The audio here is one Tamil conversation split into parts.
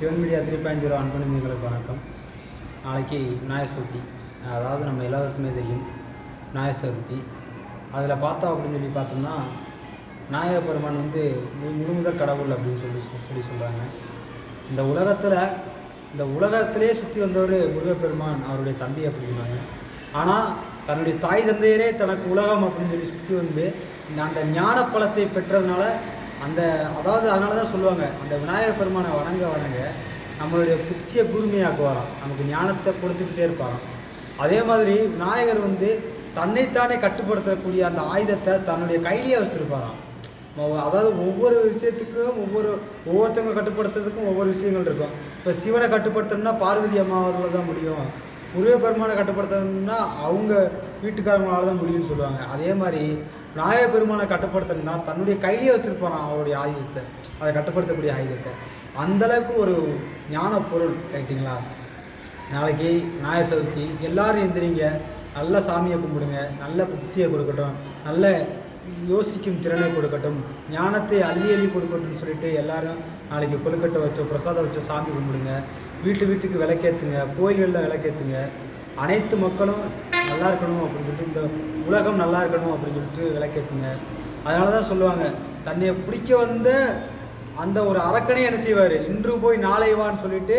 Sivan media three point zero அன்பணிந்தங்களுக்கு வணக்கம். நாளைக்கு விநாயகர் சதுர்த்தி. அதாவது நம்ம எல்லாருக்குமே தெரியும் விநாயகர் சதுர்த்தி. அதில் பார்த்தோம் அப்படின்னு சொல்லி பார்த்தோம்னா விநாயகர் பெருமான் வந்து மு- கடவுள் அப்படின்னு சொல்லி சொ- சொல்லி சொல்கிறாங்க இந்த உலகத்தில் இந்த உலகத்திலே சுற்றி வந்தவர் முருகப்பெருமான் அவருடைய தம்பி அப்படிங்கிறாங்க ஆனால் தன்னுடைய தாய் தந்தையரே தனக்கு உலகம் அப்படின்னு சொல்லி சுற்றி வந்து அந்த ஞான பழத்தை பெற்றதுனால அந்த அதாவது அதனால தான் சொல்லுவாங்க அந்த விநாயகர் பெருமானை வணங்க வணங்க நம்மளுடைய புத்திய கூர்மையாக்குவாராம். நமக்கு ஞானத்தை கொடுத்துக்கிட்டே இருப்பாராம். அதே மாதிரி விநாயகர் வந்து தன்னைத்தானே கட்டுப்படுத்தக்கூடிய அந்த ஆயுதத்தை தன்னுடைய கையிலேயே வச்சுருப்பாராம். அதாவது ஒவ்வொரு விஷயத்துக்கும் ஒவ்வொரு ஒவ்வொருத்தவங்க கட்டுப்படுத்துறதுக்கும் ஒவ்வொரு விஷயங்கள் இருக்கும். இப்போ சிவனை கட்டுப்படுத்தணும்னா பார்வதி அம்மாவால் தான் முடியும். முருகப்பெருமானை கட்டுப்படுத்தணும்னா அவங்க வீட்டுக்காரங்களால தான் முடியும்னு சொல்லுவாங்க. அதே மாதிரி விநாயக பெருமானை கட்டுப்படுத்தணும்னா தன்னுடைய கையிலே வச்சுருப்பான் அவருடைய ஆயுதத்தை. அதை கட்டுப்படுத்தக்கூடிய ஆயுதத்தை. அந்தளவுக்கு ஒரு ஞான பொருள் ரைட்டுங்களா நாளைக்கு நாய சதுர்த்தி எல்லாரும் எந்திரிங்க. நல்ல சாமியை கும்பிடுங்க. நல்ல புத்தியை கொடுக்கட்டும். நல்ல யோசிக்கும் திறனை கொடுக்கட்டும். ஞானத்தை அள்ளி அள்ளி கொடுக்கட்டும்னு சொல்லிட்டு எல்லாரும் நாளைக்கு கொழுக்கட்டை வச்சோ பிரசாதம் வச்சோ சாமி கும்பிடுங்க. வீட்டு வீட்டுக்கு விளக்கேற்றுங்க கோயில்களில் விளக்கேற்றுங்க அனைத்து மக்களும் நல்லா இருக்கணும் அப்படின்னு சொல்லிட்டு இந்த உலகம் நல்லா இருக்கணும் அப்படின்னு சொல்லிட்டு விளக்கேற்றுங்க. அதனால தான் சொல்லுவாங்க தன்னை பிடிக்க வந்த அந்த ஒரு அரக்கனே என்ன செய்வார்? இன்று போய் நாளை வான்னு சொல்லிட்டு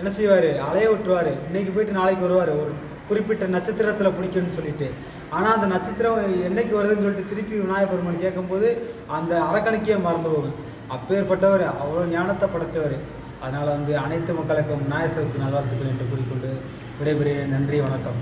என்ன செய்வார்? அலைய விட்டுருவார். இன்றைக்கி போயிட்டு நாளைக்கு வருவார். ஒரு குறிப்பிட்ட நட்சத்திரத்தில் பிடிக்கும்னு சொல்லிட்டு. ஆனால் அந்த நட்சத்திரம் என்னைக்கு வருதுன்னு சொல்லிட்டு திருப்பி விநாயகர் பெருமான் கேட்கும்போது அந்த அரக்கனுக்கே மறந்து போகும் அப்பேற்பட்டவர் அவ்வளோ ஞானத்தை படைச்சவர். அதனால் வந்து அனைத்து மக்களுக்கும் விநாயகர் சதுர்த்தி நல்வாழ்த்துக்கள் என்று கூறிக்கொண்டு விடைபெறுகிறேன். நன்றி வணக்கம்.